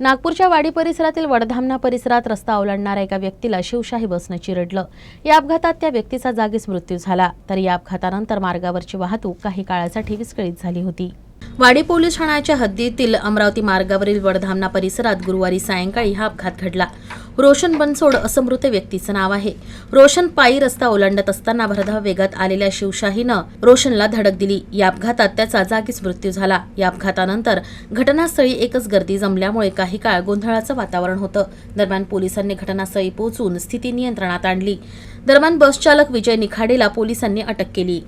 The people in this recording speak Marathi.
नागपूरच्या वाडी परिसरातील वडधामना परिसरात रस्ता ओलांडणाऱ्या एका व्यक्तीला शिवशाही बसनं चिरडलं. या अपघातात त्या व्यक्तीचा जागीच मृत्यू झाला. तर या अपघातानंतर मार्गावरची वाहतूक काही काळासाठी विस्कळीत झाली होती. वाडी पोलीस ठाण्याच्या हद्दीतील अमरावती मार्गावरील वडधामना परिसरात गुरुवारी सायंकाळी हा अपघात घडला. रोशन बनसोड असं मृत व्यक्तीचं नाव आहे. रोशन पायी रस्ता ओलांडत असताना भरधाव वेगात आलेल्या शिवशाहीनं रोशनला धडक दिली. या अपघातात त्याचा जागीच मृत्यू झाला. या अपघातानंतर घटनास्थळी एकच गर्दी जमल्यामुळे काही काळ गोंधळाचं वातावरण होतं. दरम्यान पोलिसांनी घटनास्थळी पोहोचून स्थिती नियंत्रणात आणली. दरम्यान बसचालक विजय निखाडेला पोलिसांनी अटक केली.